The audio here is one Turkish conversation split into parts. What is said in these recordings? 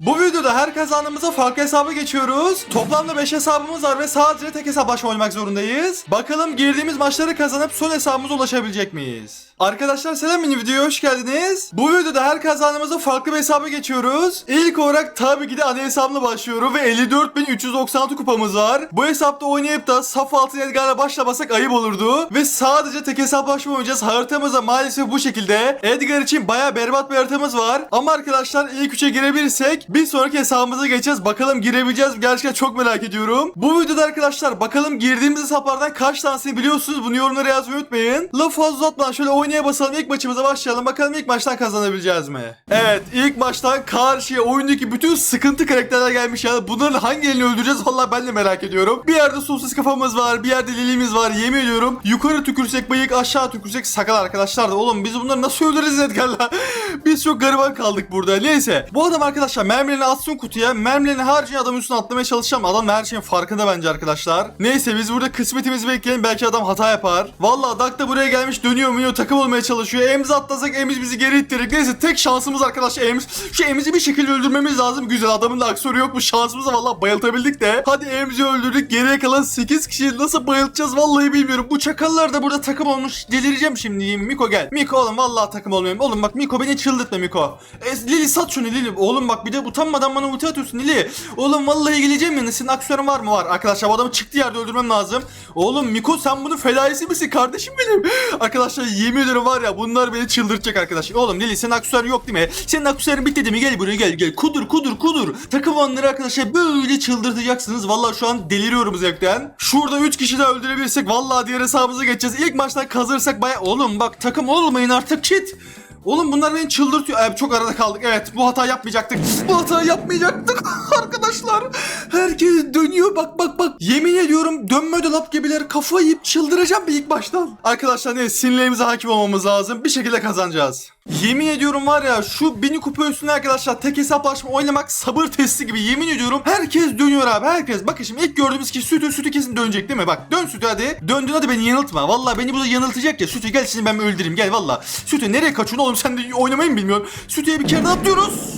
Bu videoda her kazandığımızda farklı hesaba geçiyoruz. Toplamda 5 hesabımız var ve sadece tek hesaplaşma oynamak zorundayız. Bakalım girdiğimiz maçları kazanıp son hesabımıza ulaşabilecek miyiz? Arkadaşlar selam yeni videoya hoş geldiniz. Bu videoda her kazandığımızda farklı bir hesaba geçiyoruz. İlk olarak tabii ki de ana hesabımla başlıyorum ve 54.396 kupamız var. Bu hesapta oynayıp da saf altın Edgar'la başlamasak ayıp olurdu. Ve sadece tek hesaplaşma oynayacağız. Haritamıza maalesef bu şekilde. Edgar için baya berbat bir haritamız var. Ama arkadaşlar ilk üçe girebilirsek bir sonraki hesabımıza geçeceğiz. Bakalım girebileceğiz mi? Gerçekten çok merak ediyorum. Bu videoda arkadaşlar bakalım girdiğimiz hesaplardan kaç tanesini biliyorsunuz? Bunu yorumlara yazmayı unutmayın. Lafı fazla uzatmadan şöyle oynaya basalım. İlk maçımıza başlayalım. Bakalım ilk maçtan kazanabileceğiz mi? Evet ilk maçtan karşıya oyundaki bütün sıkıntı karakterler gelmiş ya. Bunların hangi elini öldüreceğiz? Vallahi ben de merak ediyorum. Bir yerde sosis kafamız var. Bir yerde lilimiz var. Yemin ediyorum. Yukarı tükürsek bıyık aşağı tükürsek sakal arkadaşlar da. Oğlum biz bunları nasıl öldürürüz Edgar'la? biz çok gariban kaldık burada. Neyse. Bu adam arkadaşlar mermilerini atsın kutuya. Mermilerini harcayın adamın üstüne atlamaya çalışacağım. Adam her şeyin farkında bence arkadaşlar. Neyse biz burada kısmetimizi bekleyelim. Belki adam hata yapar. Vallahi Dak da buraya gelmiş dönüyor mu takım olmaya çalışıyor. Emz atlasak Emz bizi geri ittirecek. Neyse tek şansımız arkadaşlar Emz. Şu Emz'i bir şekilde öldürmemiz lazım. Güzel adamın da aksörü yok mu? Şansımıza vallahi bayıltabildik de. Hadi Emz'i öldürdük. Geriye kalan 8 kişiyi nasıl bayıltacağız vallahi bilmiyorum. Bu çakallar da burada takım olmuş. Delireceğim şimdi. Miko gel. Miko oğlum vallahi takım olmuyorum. Oğlum bak Miko beni çıldırtma Miko. E, Lili sat şunu Lili. Oğlum bak bir de utanmadan bana ulti atıyorsun Lili. Oğlum vallahi geleceğim ya. Senin aksiyonun var mı? Var. Arkadaşlar bu adamı çıktı yerde öldürmem lazım. Oğlum Miko sen bunun fedaisi misin kardeşim benim? Arkadaşlar yemin ederim var ya bunlar beni çıldırtacak arkadaşlar. Oğlum Lili senin aksesuarın yok değil mi? Senin aksesuarın bitti değil mi? Gel buraya gel gel. Kudur kudur kudur. Takım onları arkadaşlar böyle çıldırtacaksınız. Vallahi şu an deliriyorum zevkten. Şurada 3 kişi daha öldürebilirsek vallahi diğer hesabımıza geçeceğiz. İlk maçtan kazırsak baya... Oğlum bak takım olmayın artık çit. Oğlum bunlar beni çıldırtıyor. Ee, çok arada kaldık. Evet bu hata yapmayacaktık. Bu hata yapmayacaktık arkadaşlar. Herkes dönüyor bak bak bak. Yemin ediyorum dönme dolap gibiler kafayı yiyip çıldıracağım bir ilk baştan. Arkadaşlar ne sinirlerimize hakim olmamız lazım. Bir şekilde kazanacağız. Yemin ediyorum var ya şu beni kupa üstüne arkadaşlar tek hesaplaşma oynamak sabır testi gibi yemin ediyorum. Herkes dönüyor abi herkes. Bakın şimdi ilk gördüğümüz kişi sütü sütü kesin dönecek değil mi? Bak dön sütü hadi. Döndün hadi beni yanıltma. Vallahi beni burada yanıltacak ya. Sütü gel şimdi ben öldüreyim gel valla. Sütü nereye kaçıyorsun oğlum sen de oynamayı mı bilmiyorsun? Sütüye bir kere atlıyoruz.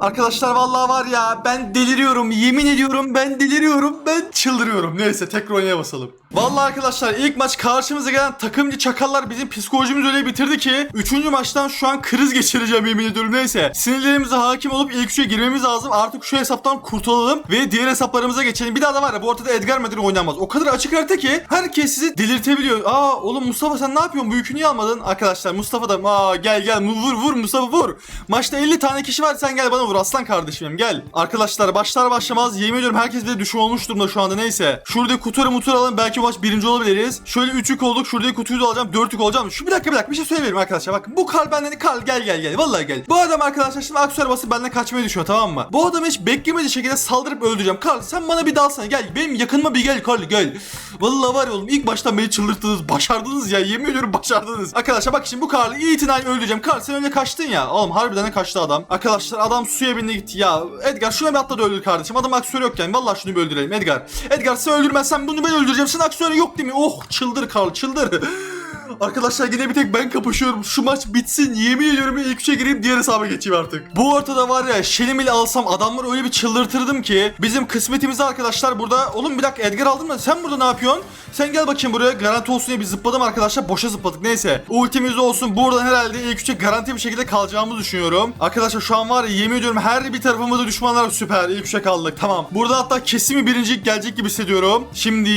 Arkadaşlar vallahi var ya ben deliriyorum yemin ediyorum ben deliriyorum ben çıldırıyorum. Neyse tekrar oynaya basalım. Vallahi arkadaşlar ilk maç karşımıza gelen takımcı çakallar bizim psikolojimizi öyle bitirdi ki 3. maçtan şu an kriz geçireceğim yemin ediyorum neyse. Sinirlerimize hakim olup ilk üçe girmemiz lazım. Artık şu hesaptan kurtulalım ve diğer hesaplarımıza geçelim. Bir daha da var ya bu ortada Edgar Medin oynanmaz. O kadar açık harita ki herkes sizi delirtebiliyor. Aa oğlum Mustafa sen ne yapıyorsun? Bu niye almadın? Arkadaşlar Mustafa da aa gel gel vur vur Mustafa vur. Maçta 50 tane kişi var sen gel bana vur aslan kardeşim gel. Arkadaşlar başlar başlamaz yemin ediyorum herkes bile düşman olmuş durumda şu anda neyse. Şurada kutura mutur alalım belki maç birinci olabiliriz. Şöyle üçlük olduk şuradaki kutuyu da alacağım dörtlük olacağım. Şu bir dakika bir dakika bir şey söyleyelim arkadaşlar bak bu kal benden kal gel gel gel vallahi gel. Bu adam arkadaşlar şimdi aksesuar basıp benden kaçmayı düşünüyor tamam mı? Bu adamı hiç beklemediği şekilde saldırıp öldüreceğim. Karl sen bana bir dalsana gel benim yakınıma bir gel Karl gel. Vallahi var ya oğlum ilk baştan beni çıldırttınız başardınız ya yemin ediyorum başardınız. Arkadaşlar bak şimdi bu Karl'ı itinayla öldüreceğim. Karl sen öyle kaçtın ya. Oğlum harbiden de kaçtı adam. Arkadaşlar adam suya bindi gitti ya. Edgar şuna bir atla da öldür kardeşim. Adam aksiyonu yokken. Vallahi şunu bir öldürelim Edgar. Edgar sen öldürmezsen bunu ben öldüreceğim. Senin aksiyonu yok değil mi? Oh çıldır Karl çıldır. Arkadaşlar yine bir tek ben kapışıyorum. Şu maç bitsin. Yemin ediyorum ilk üçe gireyim diğer hesaba geçeyim artık. Bu ortada var ya Şelimil alsam adamları öyle bir çıldırtırdım ki. Bizim kısmetimizi arkadaşlar burada. Oğlum bir dakika Edgar aldın mı? Sen burada ne yapıyorsun? Sen gel bakayım buraya. Garanti olsun diye bir zıpladım arkadaşlar. Boşa zıpladık. Neyse. Ultimiz olsun. Buradan herhalde ilk üçe garanti bir şekilde kalacağımızı düşünüyorum. Arkadaşlar şu an var ya yemin ediyorum her bir tarafımızda düşmanlar süper. İlk üçe kaldık. Tamam. Burada hatta kesin bir birincilik gelecek gibi hissediyorum. Şimdi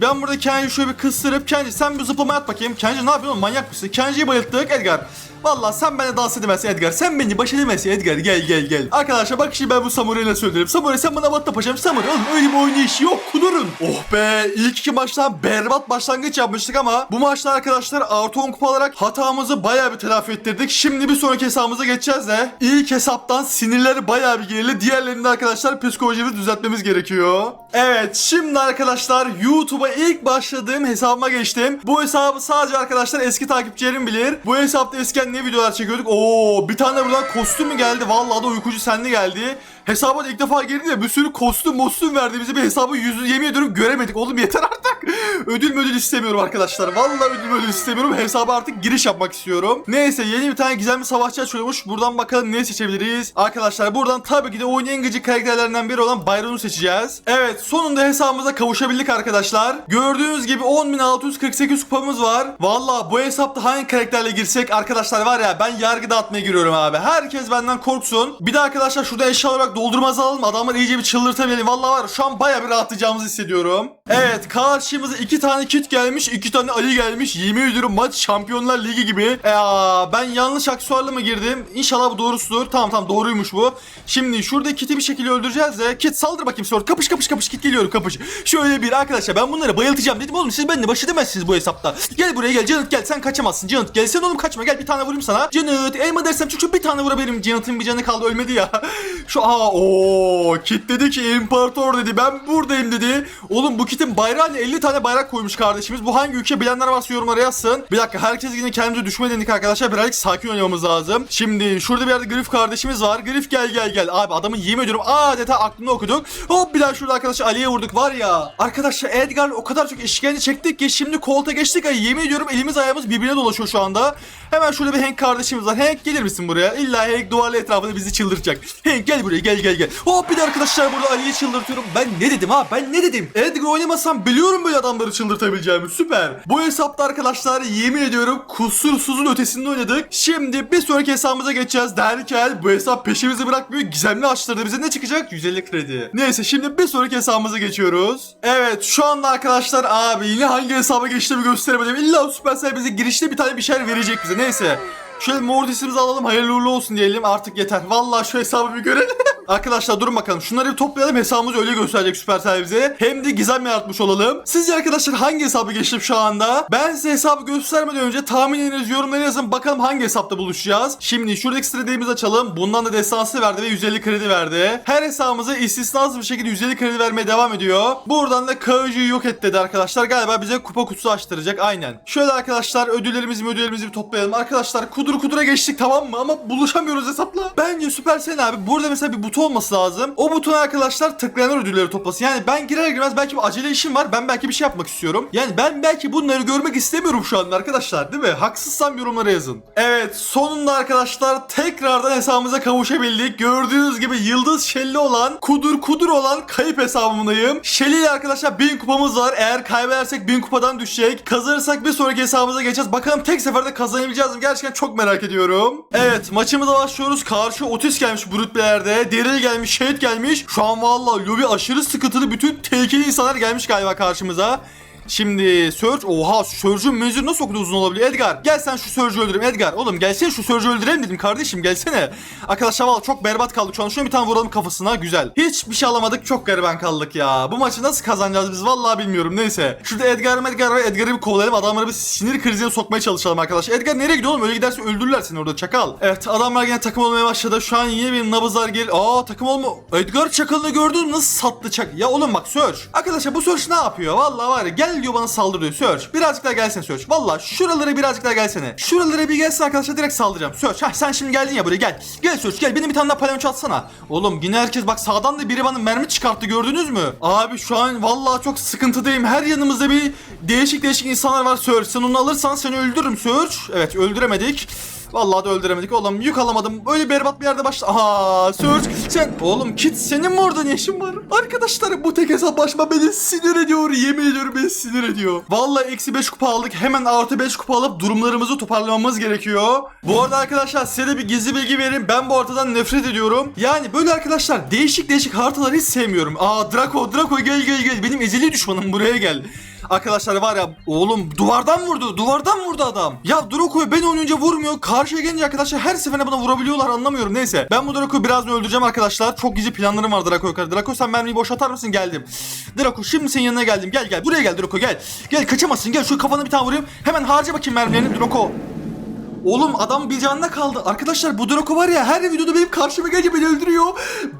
ben burada Kenji şöyle bir kıstırıp Kenji sen bir zıplama at bakayım. Kenji ne yapıyorsun manyak mısın? Kenji'yi bayılttık Edgar. Valla sen bana dans edemezsin Edgar. Sen beni baş edemezsin Edgar. Gel gel gel. Arkadaşlar bak şimdi ben bu Samurai'yle söylerim. Samurai sen bana bat yapacağım. Samurai oğlum öyle bir oynayış yok. Kudurun. Oh be. ilk iki maçtan berbat başlangıç yapmıştık ama bu maçta arkadaşlar artı 10 kupa alarak hatamızı bayağı bir telafi ettirdik. Şimdi bir sonraki hesabımıza geçeceğiz de ilk hesaptan sinirleri bayağı bir gerildi. Diğerlerinde arkadaşlar psikolojimizi düzeltmemiz gerekiyor. Evet şimdi arkadaşlar YouTube'a ilk başladığım hesabıma geçtim. Bu hesabı sadece arkadaşlar eski takipçilerim bilir. Bu hesapta eskiden ne videolar çekiyorduk? Oo bir tane buradan kostüm mü geldi? Vallahi da uykucu senli geldi. Hesaba da ilk defa girdi de bir sürü kostüm mostüm verdi bize bir hesabı yüzü yemin ediyorum göremedik. Oğlum yeter artık. ödül ödül istemiyorum arkadaşlar. Vallahi ödül ödül istemiyorum. Hesaba artık giriş yapmak istiyorum. Neyse yeni bir tane gizemli savaşçı açılmış. Buradan bakalım ne seçebiliriz. Arkadaşlar buradan tabii ki de oyunun en gıcık karakterlerinden biri olan Byron'u seçeceğiz. Evet sonunda hesabımıza kavuşabildik arkadaşlar. Gördüğünüz gibi 10.648 kupamız var. Vallahi bu hesapta hangi karakterle girsek arkadaşlar var ya ben yargı dağıtmaya giriyorum abi. Herkes benden korksun. Bir de arkadaşlar şurada eşya olarak doldurmaz alalım. Adamları iyice bir çıldırtabilelim. Vallahi var şu an baya bir rahatlayacağımızı hissediyorum. Evet karşımıza iki tane kit gelmiş. iki tane Ali gelmiş. Yemin ediyorum maç Şampiyonlar Ligi gibi. Ya ben yanlış aksesuarla mı girdim? İnşallah bu doğrusudur. Tamam tamam doğruymuş bu. Şimdi şurada kiti bir şekilde öldüreceğiz de. Kit saldır bakayım sonra. Kapış kapış kapış kit geliyorum kapış. Şöyle bir arkadaşlar ben bunları bayıltacağım dedim oğlum siz benimle baş edemezsiniz bu hesapta. Gel buraya gel Canıt gel sen kaçamazsın Canıt gel sen oğlum kaçma gel bir tane vurayım sana. Canıt elma dersem çünkü bir tane vurabilirim Canıt'ın bir canı kaldı ölmedi ya. Şu aa o kit dedi ki imparator dedi ben buradayım dedi. Oğlum bu kitin bayrağıyla 50 tane bayrak koymuş kardeşimiz. Bu hangi ülke bilenler varsa yorumlara yazsın. Bir dakika herkes yine kendimize düşme dedik arkadaşlar. Birazcık sakin oynamamız lazım. Şimdi şurada bir yerde Grif kardeşimiz var. Grif gel gel gel. Abi adamın yemin ediyorum adeta aklını okuduk. Hop bir daha şurada arkadaşlar Ali'ye vurduk var ya. Arkadaşlar Edgar o kadar çok işkence çektik ki şimdi kolta geçtik. Ay yemin ediyorum elimiz ayağımız birbirine dolaşıyor şu anda. Hemen şurada bir Hank kardeşimiz var. Hank gelir misin buraya? İlla Hank duvarlı etrafında bizi çıldıracak. Hank gel buraya gel gel gel. Hop bir de arkadaşlar burada Ali'yi çıldırtıyorum. Ben ne dedim ha? Ben ne dedim? Edgar oynamasam biliyorum böyle adamları çıldırtabileceğimi. Süper. Bu hesapta arkadaşlar yemin ediyorum kusursuzun ötesinde oynadık. Şimdi bir sonraki hesabımıza geçeceğiz derken bu hesap peşimizi bırakmıyor. Gizemli açtırdı. Bize ne çıkacak? 150 kredi. Neyse şimdi bir sonraki hesabımıza geçiyoruz. Evet şu anda arkadaşlar abi yine hangi hesaba geçtiğimi gösteremedim. İlla Supercell bize girişte bir tane bir şeyler verecek bize. Neyse. Şöyle Mortis'imizi alalım hayırlı uğurlu olsun diyelim artık yeter. Vallahi şu hesabı bir görelim. arkadaşlar durun bakalım şunları bir toplayalım hesabımız öyle gösterecek Supercell bize. Hem de gizem yaratmış olalım. Sizce arkadaşlar hangi hesabı geçtim şu anda? Ben size hesabı göstermeden önce tahminlerinizi yorumlara yazın bakalım hangi hesapta buluşacağız. Şimdi şuradaki stratejimizi açalım. Bundan da destansı verdi ve 150 kredi verdi. Her hesabımıza istisnasız bir şekilde 150 kredi vermeye devam ediyor. Buradan da Kaoju'yu yok et dedi arkadaşlar. Galiba bize kupa kutusu açtıracak aynen. Şöyle arkadaşlar ödüllerimizi ödüllerimizi bir toplayalım. Arkadaşlar kudur kudura geçtik tamam mı? Ama buluşamıyoruz hesapla. Bence Supercell abi burada mesela bir buton olması lazım. O butona arkadaşlar tıklayanlar ödülleri toplasın. Yani ben girer girmez belki bir acele işim var. Ben belki bir şey yapmak istiyorum. Yani ben belki bunları görmek istemiyorum şu anda arkadaşlar değil mi? Haksızsam yorumlara yazın. Evet sonunda arkadaşlar tekrardan hesabımıza kavuşabildik. Gördüğünüz gibi yıldız şelli olan kudur kudur olan kayıp hesabımdayım. Şelli ile arkadaşlar 1000 kupamız var. Eğer kaybedersek 1000 kupadan düşecek. Kazanırsak bir sonraki hesabımıza geçeceğiz. Bakalım tek seferde kazanabileceğiz mi? Gerçekten çok merak ediyorum. Evet maçımıza başlıyoruz. Karşı Otis gelmiş bu rütbelerde. Deril gelmiş, Şehit gelmiş. Şu an vallahi lobi aşırı sıkıntılı. Bütün tehlikeli insanlar gelmiş galiba karşımıza. Şimdi Surge oha Surge'un menzili nasıl o kadar uzun olabiliyor Edgar gel sen şu Surge'ü öldürelim Edgar oğlum gelsene şu Surge'ü öldürelim dedim kardeşim gelsene. Arkadaşlar valla çok berbat kaldık şu an. Şuna bir tane vuralım kafasına güzel. Hiçbir şey alamadık çok gariban kaldık ya. Bu maçı nasıl kazanacağız biz? Vallahi bilmiyorum neyse. Şurada Edgar Edgar var Edgar'ı bir kovalayalım. Adamları bir sinir krizine sokmaya çalışalım arkadaşlar Edgar nereye gidiyor oğlum? Öyle giderse öldürürler seni orada çakal. Evet adamlar yine takım olmaya başladı. Şu an yine bir nabızlar gel Aa takım olma Edgar çakalını gördün nasıl sattı çak Ya oğlum bak Surge. Arkadaşlar bu Surge ne yapıyor? Vallahi var ya gel diyor bana saldırıyor. Surge birazcık daha gelsene Surge Valla şuralara birazcık daha gelsene. Şuralara bir gelsin arkadaşlar direkt saldıracağım. Surge hah sen şimdi geldin ya buraya gel. Gel Surge gel benim bir tane daha palamut atsana. Oğlum yine herkes bak sağdan da biri bana mermi çıkarttı gördünüz mü? Abi şu an vallahi çok sıkıntıdayım. Her yanımızda bir değişik değişik insanlar var Surge sen onu alırsan seni öldürürüm Surge Evet öldüremedik Vallahi da öldüremedik oğlum. Yük alamadım. Öyle berbat bir yerde başla Aha Surge sen Oğlum Kit senin mi orada? Ne işin var? Arkadaşlar bu tek hesaplaşma beni sinir ediyor. Yemin ediyorum beni sinir ediyor. Vallahi eksi 5 kupa aldık. Hemen artı 5 kupa alıp durumlarımızı toparlamamız gerekiyor. Bu arada arkadaşlar size de bir gizli bilgi vereyim. Ben bu haritadan nefret ediyorum. Yani böyle arkadaşlar değişik değişik haritaları hiç sevmiyorum. Aa Draco Draco gel gel gel. Benim ezeli düşmanım buraya gel Arkadaşlar var ya oğlum duvardan vurdu duvardan vurdu adam. Ya Draco'yu ben oynayınca vurmuyor. Karşıya gelince arkadaşlar her seferinde buna vurabiliyorlar anlamıyorum. Neyse ben bu Draco'yu birazdan öldüreceğim arkadaşlar. Çok gizli planlarım var Draco'ya karşı. Draco sen mermiyi boşaltar mısın? Geldim. Draco şimdi senin yanına geldim. Gel gel buraya gel Draco gel. Gel kaçamazsın gel şu kafana bir tane vurayım. Hemen harca bakayım mermilerini Draco. Oğlum adam bir canına kaldı. Arkadaşlar bu Draco var ya her videoda benim karşıma gelince beni öldürüyor.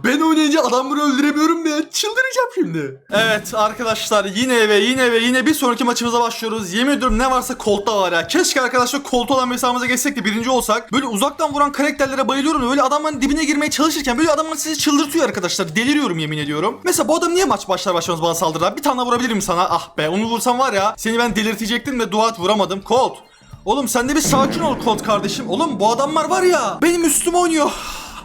Ben oynayınca adamları öldüremiyorum ya. Çıldıracağım şimdi. Evet arkadaşlar yine ve yine ve yine bir sonraki maçımıza başlıyoruz. Yemin ediyorum ne varsa Colt'ta var ya. Keşke arkadaşlar Colt olan bir hesabımıza geçsek de birinci olsak. Böyle uzaktan vuran karakterlere bayılıyorum. Böyle adamların dibine girmeye çalışırken böyle adamlar sizi çıldırtıyor arkadaşlar. Deliriyorum yemin ediyorum. Mesela bu adam niye maç başlar başlamaz bana saldırır? Bir tane daha vurabilir miyim sana? Ah be onu vursam var ya. Seni ben delirtecektim de dua et vuramadım. Colt. Oğlum sen de bir sakin ol Colt kardeşim. Oğlum bu adamlar var ya benim üstüme oynuyor.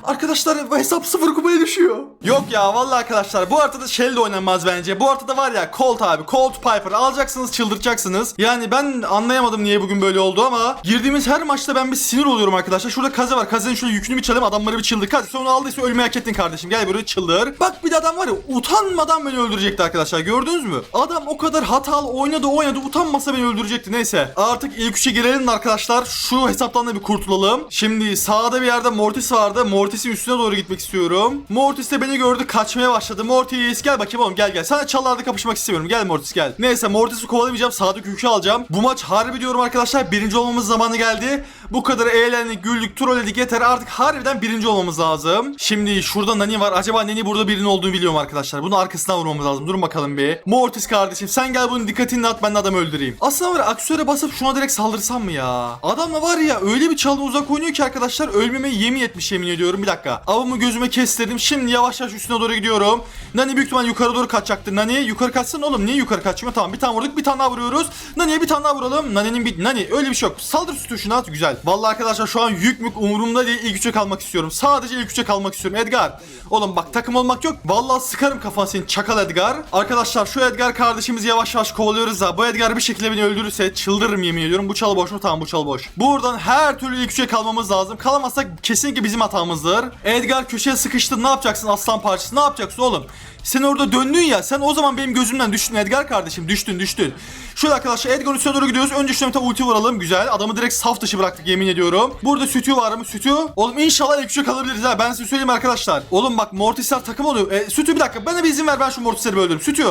Arkadaşlar hesap sıfır kupaya düşüyor. Yok ya vallahi arkadaşlar bu haritada Shell de oynanmaz bence. Bu haritada var ya Colt abi Colt Piper alacaksınız çıldırtacaksınız. Yani ben anlayamadım niye bugün böyle oldu ama girdiğimiz her maçta ben bir sinir oluyorum arkadaşlar. Şurada Kaze var. Kaze'nin şöyle yükünü bir çalayım adamları bir çıldır. Kaze onu aldıysa ölmeyi hak ettin kardeşim. Gel buraya çıldır. Bak bir de adam var ya utanmadan beni öldürecekti arkadaşlar. Gördünüz mü? Adam o kadar hatalı oynadı oynadı utanmasa beni öldürecekti. Neyse artık ilk üçe girelim arkadaşlar. Şu hesaptan da bir kurtulalım. Şimdi sağda bir yerde Mortis vardı. Mortis'in üstüne doğru gitmek istiyorum. Mortis de beni gördü kaçmaya başladı. Mortis gel bakayım oğlum gel gel. Sana çallarda kapışmak istemiyorum. Gel Mortis gel. Neyse Mortis'i kovalamayacağım. Sağdaki yükü alacağım. Bu maç harbi diyorum arkadaşlar. Birinci olmamız zamanı geldi. Bu kadar eğlendik, güldük, trolledik yeter. Artık harbiden birinci olmamız lazım. Şimdi şurada Nani var. Acaba Nani burada birinin olduğunu biliyorum arkadaşlar. Bunu arkasından vurmamız lazım. Durun bakalım bir. Mortis kardeşim sen gel bunun dikkatini dağıt ben de adamı öldüreyim. Aslında var ya aksiyona basıp şuna direkt saldırsam mı ya? Adamla var ya öyle bir çaldı uzak oynuyor ki arkadaşlar ölmeme yemin etmiş yemin ediyorum. Bir dakika. Avımı gözüme kestirdim. Şimdi yavaş yavaş üstüne doğru gidiyorum. Nani büyük ihtimal yukarı doğru kaçacaktır. Nani yukarı kaçsın oğlum. Niye yukarı kaçmıyor? Tamam bir tane vurduk bir tane daha vuruyoruz. Nani'ye bir tane daha vuralım. Nani'nin bir... Nani öyle bir şey yok. Saldır sütü şuna at güzel. Vallahi arkadaşlar şu an yük mük umurumda değil. İlk üçe kalmak istiyorum. Sadece ilk üçe kalmak istiyorum. Edgar. Oğlum bak takım olmak yok. Vallahi sıkarım kafana senin çakal Edgar. Arkadaşlar şu Edgar kardeşimizi yavaş yavaş kovalıyoruz da. Bu Edgar bir şekilde beni öldürürse çıldırırım yemin ediyorum. Bu çalı boş mu? Tamam bu çalı boş. Buradan her türlü ilk üçe kalmamız lazım. Kalamazsak kesinlikle bizim hatamızdır. Edgar köşeye sıkıştı. Ne yapacaksın aslan parçası? Ne yapacaksın oğlum? Sen orada döndün ya. Sen o zaman benim gözümden düştün Edgar kardeşim. Düştün düştün. Şöyle arkadaşlar Edgar'ın üstüne doğru gidiyoruz. Önce şuna bir ulti vuralım. Güzel. Adamı direkt saf dışı bıraktık yemin ediyorum. Burada sütü var mı? Sütü. Oğlum inşallah ilk üçe kalabiliriz ha. Ben size söyleyeyim arkadaşlar. Oğlum bak Mortisler takım oluyor. E, sütü bir dakika. Bana bir izin ver ben şu Mortisleri bir öldürürüm. Sütü.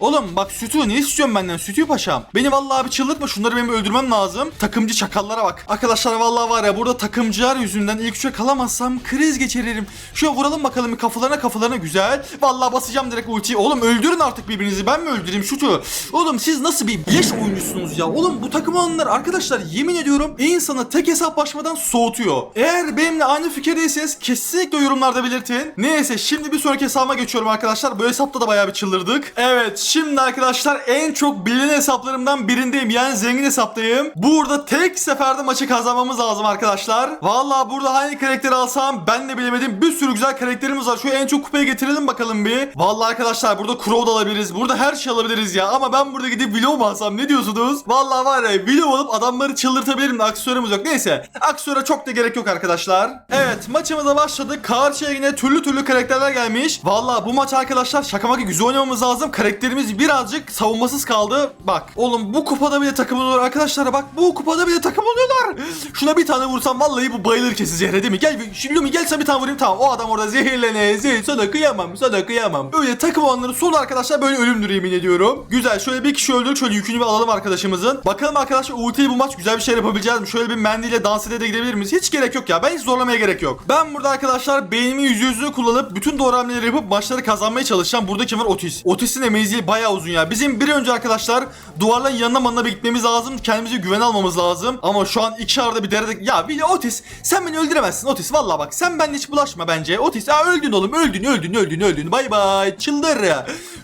Oğlum bak Sütü ne istiyorsun benden Sütü paşam? Beni vallahi bir çıldırtma şunları benim öldürmem lazım. Takımcı çakallara bak. Arkadaşlar vallahi var ya burada takımcılar yüzünden ilk üçe kalamazsam kriz geçiririm. Şöyle vuralım bakalım kafalarına kafalarına güzel. Vallahi basacağım direkt ultiyi. Oğlum öldürün artık birbirinizi ben mi öldüreyim Sütü? Oğlum siz nasıl bir leş oyuncusunuz ya? Oğlum bu takım olanlar arkadaşlar yemin ediyorum insanı tek hesaplaşmadan soğutuyor. Eğer benimle aynı fikirdeyseniz kesinlikle yorumlarda belirtin. Neyse şimdi bir sonraki hesabıma geçiyorum arkadaşlar. Bu hesapta da bayağı bir çıldırdık. Evet şimdi arkadaşlar en çok bilinen hesaplarımdan birindeyim. Yani zengin hesaptayım. Burada tek seferde maçı kazanmamız lazım arkadaşlar. Vallahi burada hangi karakteri alsam ben de bilemedim. Bir sürü güzel karakterimiz var. Şu en çok kupaya getirelim bakalım bir. Vallahi arkadaşlar burada Crow da alabiliriz. Burada her şey alabiliriz ya. Ama ben burada gidip Willow mu alsam ne diyorsunuz? Vallahi var ya Willow alıp adamları çıldırtabilirim de aksiyonumuz yok. Neyse aksiyona çok da gerek yok arkadaşlar. Evet maçımıza başladık. Karşıya yine türlü türlü karakterler gelmiş. Vallahi bu maç arkadaşlar şaka maka güzel oynamamız lazım. Karakterimiz birazcık savunmasız kaldı. Bak oğlum bu kupada bile takım oluyor arkadaşlar. Bak bu kupada bile takım oluyorlar. Şuna bir tane vursam vallahi bu bayılır kesin zehre değil mi? Gel şimdi Lumi gel sen bir tane vurayım tamam. O adam orada zehirlene zehir sana kıyamam sana kıyamam. Öyle takım olanların solu arkadaşlar böyle ölümdür yemin ediyorum. Güzel şöyle bir kişi öldürdük şöyle yükünü bir alalım arkadaşımızın. Bakalım arkadaşlar ultiyi bu maç güzel bir şey yapabileceğiz mi? Şöyle bir mendiyle dans ede de gidebilir miyiz? Hiç gerek yok ya. Ben hiç zorlamaya gerek yok. Ben burada arkadaşlar beynimi yüzü yüzünü kullanıp bütün doğru hamleleri yapıp maçları kazanmaya çalışacağım. Burada kim var? Otis. Otis'in de menzili bayağı uzun ya. Bizim bir önce arkadaşlar duvarların yanına manına bir gitmemiz lazım. Kendimize güven almamız lazım. Ama şu an iki arada bir derede... Ya Billy Otis sen beni öldüremezsin Otis. Valla bak sen bende hiç bulaşma bence. Otis ya öldün oğlum öldün öldün öldün öldün. Bay bay çıldır.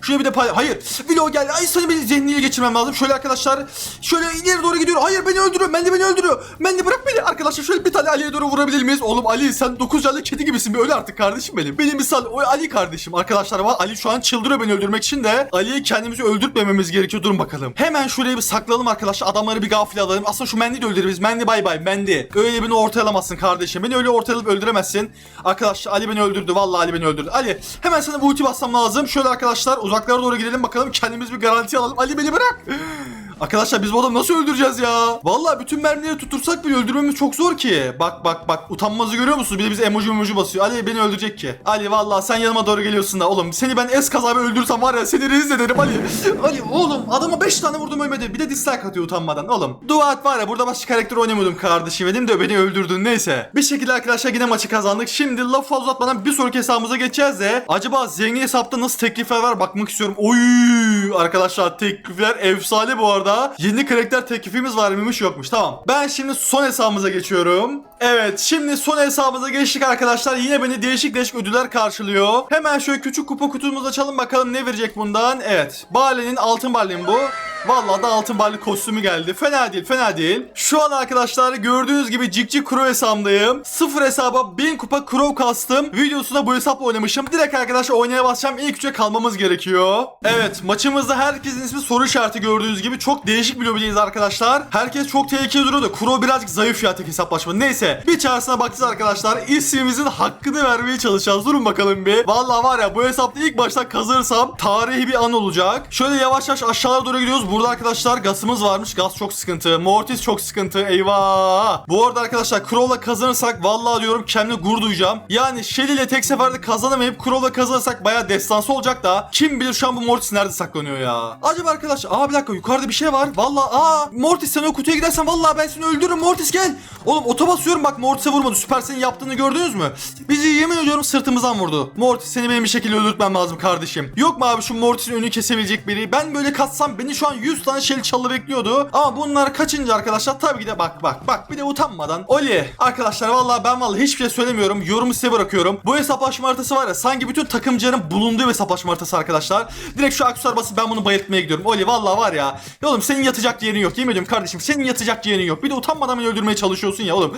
Şuraya bir de pay... Hayır. Vilo gel. Ay seni bir zihniyle geçirmem lazım. Şöyle arkadaşlar. Şöyle ileri doğru gidiyor. Hayır beni öldürüyor. Ben de beni öldürüyor. Ben de bırak beni. Arkadaşlar şöyle bir tane Ali'ye doğru vurabilir miyiz? Oğlum Ali sen 9 canlı kedi gibisin. Bir öyle artık kardeşim benim. Benim misal o Ali kardeşim. Arkadaşlar var. Ali şu an çıldırıyor beni öldürmek için de. Ali'yi kendimizi öldürtmememiz gerekiyor. Durun bakalım. Hemen şuraya bir saklanalım arkadaşlar. Adamları bir gafil alalım. Aslında şu Mendi de öldürürüz. Mendi bay bay. Mendi. Öyle beni ortayalamazsın kardeşim. Beni öyle ortayalıp öldüremezsin. Arkadaşlar Ali beni öldürdü. Vallahi Ali beni öldürdü. Ali hemen sana bu ulti bassam lazım. Şöyle arkadaşlar uzaklara doğru gidelim bakalım. Kendimiz bir garanti alalım. Ali beni bırak. Arkadaşlar biz bu adamı nasıl öldüreceğiz ya? Vallahi bütün mermileri tutursak bile öldürmemiz çok zor ki. Bak bak bak utanmazı görüyor musunuz? Bir de bize emoji emoji basıyor. Ali beni öldürecek ki. Ali vallahi sen yanıma doğru geliyorsun da oğlum seni ben es kazabı öldürsem var ya seni rezil ederim Ali. Ali oğlum adama 5 tane vurdum ölmedi. Bir de dislike atıyor utanmadan oğlum. Dua var ya burada başka karakter oynamıyordum kardeşim benim de beni öldürdün neyse. Bir şekilde arkadaşlar yine maçı kazandık. Şimdi laf fazla uzatmadan bir sonraki hesabımıza geçeceğiz de. Acaba zengin hesapta nasıl teklifler var bakmak istiyorum. Oy arkadaşlar teklifler efsane bu arada. Yeni karakter teklifimiz var mıymış yokmuş tamam. Ben şimdi son hesabımıza geçiyorum. Evet şimdi son hesabımıza geçtik arkadaşlar. Yine beni değişik değişik ödüller karşılıyor. Hemen şöyle küçük kupa kutumuzu açalım bakalım ne verecek bundan. Evet Bale'nin altın Bale'nin bu. Vallahi da altın Bale kostümü geldi. Fena değil fena değil. Şu an arkadaşlar gördüğünüz gibi Cikcik Crow hesabındayım. Sıfır hesaba 1000 kupa Crow kastım. Videosunda bu hesapla oynamışım. Direkt arkadaşlar oynaya basacağım. İlk üçe kalmamız gerekiyor. Evet maçımızda herkesin ismi soru işareti gördüğünüz gibi. Çok değişik bir lobideyiz arkadaşlar. Herkes çok tehlikeli duruyor da birazcık zayıf ya tek hesaplaşma. Neyse bir çaresine bakacağız arkadaşlar. İsmimizin hakkını vermeye çalışacağız. Durun bakalım bir. Vallahi var ya bu hesapta ilk başta kazanırsam tarihi bir an olacak. Şöyle yavaş yavaş aşağılara doğru gidiyoruz. Burada arkadaşlar gasımız varmış. Gas çok sıkıntı. Mortis çok sıkıntı. Eyvah. Bu arada arkadaşlar Crow'la kazanırsak vallahi diyorum kendime gurur duyacağım. Yani Shelly tek seferde kazanamayıp Crow'la kazanırsak bayağı destansı olacak da kim bilir şu an bu Mortis nerede saklanıyor ya. Acaba arkadaş aa bir dakika yukarıda bir şey var. Vallahi aa Mortis sen o kutuya gidersen vallahi ben seni öldürürüm Mortis gel. Oğlum ota basıyorum bak Mortis'e vurmadı. Süper senin yaptığını gördünüz mü? Bizi yemin ediyorum sırtımızdan vurdu. Mortis seni benim bir şekilde öldürtmem lazım kardeşim. Yok mu abi şu Mortis'in önünü kesebilecek biri? Ben böyle katsam beni şu an 100 tane Shelly çalı bekliyordu. Ama bunlar kaçınca arkadaşlar tabii ki de bak bak bak bir de utanmadan. Oli arkadaşlar vallahi ben vallahi hiçbir şey söylemiyorum. Yorumu size bırakıyorum. Bu hesaplaşma haritası var ya sanki bütün takımcıların bulunduğu hesaplaşma haritası arkadaşlar. Direkt şu aksesuar basıp ben bunu bayıltmaya gidiyorum. Oli vallahi var ya. Ya oğlum senin yatacak yerin yok. Yemin ediyorum kardeşim senin yatacak yerin yok. Bir de utanmadan beni öldürmeye çalışıyorsun ya oğlum.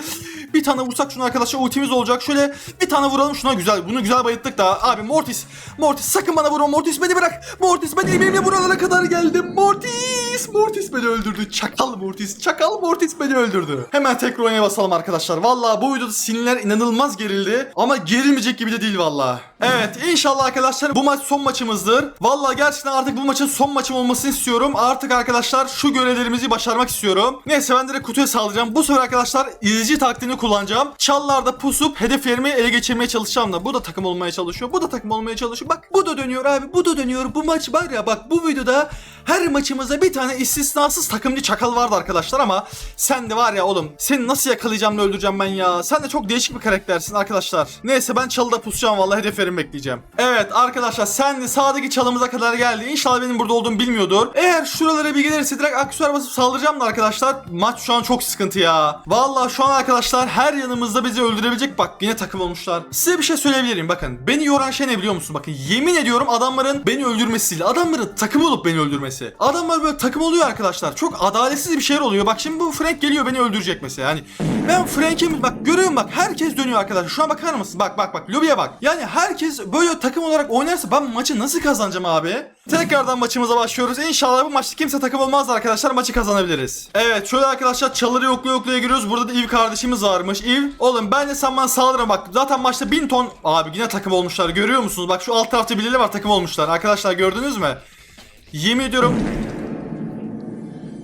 Bir tane vursak şunu arkadaşlar ultimiz olacak. Şöyle bir tane vuralım şuna güzel. Bunu güzel bayılttık da. Abi Mortis. Mortis sakın bana vurma. Mortis beni bırak. Mortis ben benimle buralara kadar geldim. Mortis. Mortis beni öldürdü. Çakal Mortis. Çakal Mortis beni öldürdü. Hemen tekrar oynaya basalım arkadaşlar. Vallahi bu videoda sinirler inanılmaz gerildi. Ama gerilmeyecek gibi de değil vallahi. Evet inşallah arkadaşlar bu maç son maçımızdır. Vallahi gerçekten artık bu maçın son maçım olmasını istiyorum. Artık arkadaşlar şu görevlerimizi başarmak istiyorum. Neyse ben direkt kutuya saldıracağım. Bu sefer arkadaşlar izci taktiğini kullanacağım. Çallarda pusup hedeflerimi ele geçirmeye çalışacağım da. Bu da takım olmaya çalışıyor. Bu da takım olmaya çalışıyor. Bak bu da dönüyor abi. Bu da dönüyor. Bu maç var ya bak bu videoda her maçımızda bir tane istisnasız takımcı çakal vardı arkadaşlar ama sen de var ya oğlum seni nasıl yakalayacağım da öldüreceğim ben ya. Sen de çok değişik bir karaktersin arkadaşlar. Neyse ben çalıda pusacağım vallahi hedeflerimi bekleyeceğim. Evet arkadaşlar sen de sağdaki çalımıza kadar geldi. İnşallah benim burada olduğumu bilmiyordur. Eğer şuralara bir gelirse direkt aksesuar basıp saldıracağım da arkadaşlar. Maç şu an çok sıkıntı ya. Vallahi şu an arkadaşlar her yanımızda bizi öldürebilecek bak yine takım olmuşlar. Size bir şey söyleyebilirim bakın. Beni yoran şey ne biliyor musun? Bakın yemin ediyorum adamların beni öldürmesi değil. Adamların takım olup beni öldürmesi. Adamlar böyle takım oluyor arkadaşlar. Çok adaletsiz bir şeyler oluyor. Bak şimdi bu Frank geliyor beni öldürecek mesela. Yani ben Frank'im bak görüyorum bak herkes dönüyor arkadaşlar. Şu an bakar mısın? Bak bak bak lobiye bak. Yani herkes böyle takım olarak oynarsa ben maçı nasıl kazanacağım abi? Tekrardan maçımıza başlıyoruz. İnşallah bu maçta kimse takım olmaz arkadaşlar. Maçı kazanabiliriz. Evet şöyle arkadaşlar çalıları yokluya yokluya giriyoruz. Burada da Eve kardeşimiz varmış. Eve oğlum ben de sen bana saldırma bak. Zaten maçta 1000 ton. Abi yine takım olmuşlar. Görüyor musunuz? Bak şu alt tarafta birileri var takım olmuşlar. Arkadaşlar gördünüz mü? Yemin ediyorum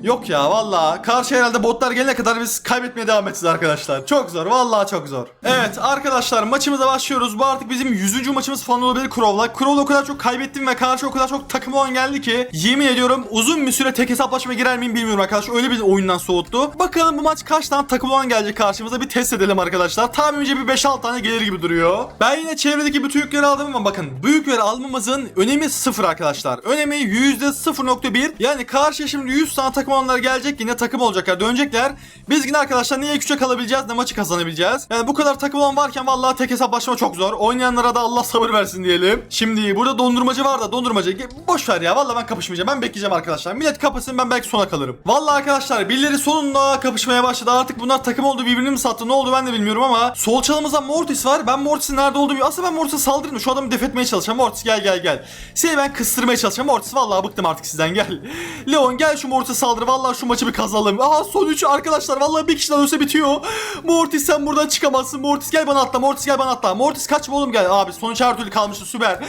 Yok ya valla karşı herhalde botlar gelene kadar biz kaybetmeye devam edeceğiz arkadaşlar. Çok zor valla çok zor. Evet arkadaşlar maçımıza başlıyoruz. Bu artık bizim 100. maçımız falan olabilir Crow'la. Crow'la o kadar çok kaybettim ve karşı o kadar çok takım olan geldi ki yemin ediyorum uzun bir süre tek hesaplaşma girer miyim bilmiyorum arkadaşlar. Öyle bir oyundan soğuttu. Bakalım bu maç kaç tane takım olan gelecek karşımıza bir test edelim arkadaşlar. Tahminimce bir 5-6 tane gelir gibi duruyor. Ben yine çevredeki bütün yükleri aldım ama bakın bu yükleri almamızın önemi sıfır arkadaşlar. Önemi %0.1 yani karşıya şimdi 100 tane takım olanlar gelecek yine takım olacaklar dönecekler. Biz yine arkadaşlar niye 3'e kalabileceğiz ne maçı kazanabileceğiz. Yani bu kadar takım olan varken vallahi tek hesaplaşma çok zor. Oynayanlara da Allah sabır versin diyelim. Şimdi burada dondurmacı var da dondurmacı boş ver ya vallahi ben kapışmayacağım. Ben bekleyeceğim arkadaşlar. Millet kapısın ben belki sona kalırım. Vallahi arkadaşlar birileri sonunda kapışmaya başladı. Artık bunlar takım oldu birbirini mi sattı ne oldu ben de bilmiyorum ama sol çalımızda Mortis var. Ben Mortis'in nerede olduğunu aslında ben Mortis'e saldırayım şu adamı def etmeye çalışacağım. Mortis gel gel gel. Seni ben kıstırmaya çalışacağım. Mortis vallahi bıktım artık sizden gel. Leon gel şu Mortis'e saldır Tamamdır vallahi şu maçı bir kazalım. Aha son 3 arkadaşlar vallahi bir kişiden ölse bitiyor. Mortis sen buradan çıkamazsın. Mortis gel bana atla. Mortis gel bana atla. Mortis kaçma oğlum gel. Abi sonuç her türlü kalmıştı süper.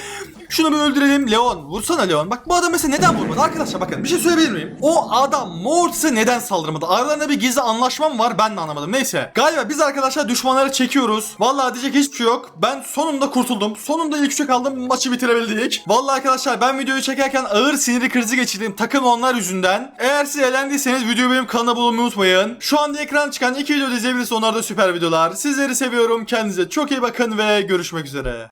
Şunu bir öldürelim. Leon vursana Leon. Bak bu adam mesela neden vurmadı? Arkadaşlar bakın bir şey söyleyebilir miyim? O adam Mortis'e neden saldırmadı? Aralarında bir gizli anlaşma mı var? Ben de anlamadım. Neyse. Galiba biz arkadaşlar düşmanları çekiyoruz. Vallahi diyecek hiçbir şey yok. Ben sonunda kurtuldum. Sonunda ilk üçe kaldım. Maçı bitirebildik. Vallahi arkadaşlar ben videoyu çekerken ağır siniri krizi geçirdim. Takım onlar yüzünden. Eğer siz eğlendiyseniz videoyu benim kanalımda bulunmayı unutmayın. Şu anda ekran çıkan iki video izleyebilirsiniz. Onlar da süper videolar. Sizleri seviyorum. Kendinize çok iyi bakın ve görüşmek üzere.